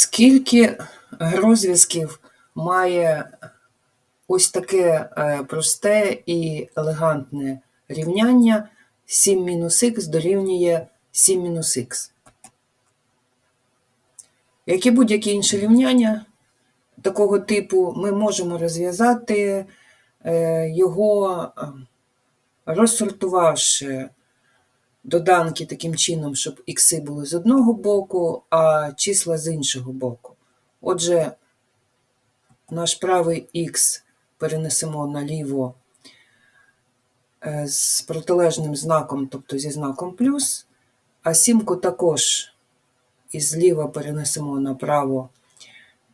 Скільки розв'язків має ось таке е, просте і елегантне рівняння 7 мінус х дорівнює 7 мінус х? Як і будь-які інші рівняння такого типу, ми можемо розв'язати е, його, е, розсортувавши доданки таким чином, щоб ікси були з одного боку, а числа з іншого боку. Отже, наш правий х перенесемо наліво е, з протилежним знаком, тобто зі знаком плюс, а сімку також і зліва перенесемо направо,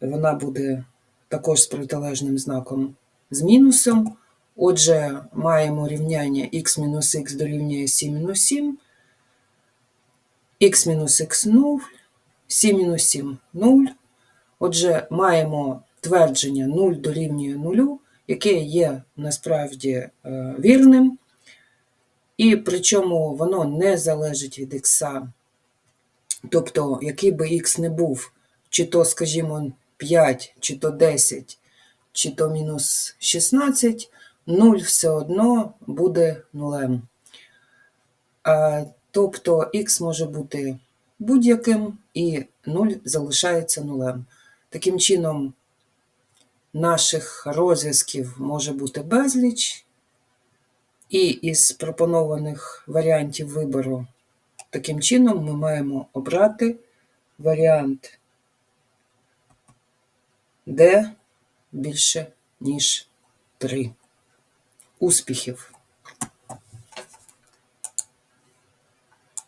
вона буде також з протилежним знаком з мінусом. Отже, маємо рівняння х мінус х дорівнює 7 мінус 7, х мінус х 0, 7 мінус 7 0. Отже, маємо твердження 0 дорівнює 0, яке є насправді е, вірним, і причому воно не залежить від х. Тобто, який би х не був, чи то, скажімо, 5, чи то 10, чи то мінус 16, 0 все одно буде нулем. Тобто х може бути будь-яким і 0 залишається нулем. Таким чином, наших розв'язків може бути безліч, і із пропонованих варіантів вибору, таким чином ми маємо обрати варіант D більше, ніж 3. Успіхів!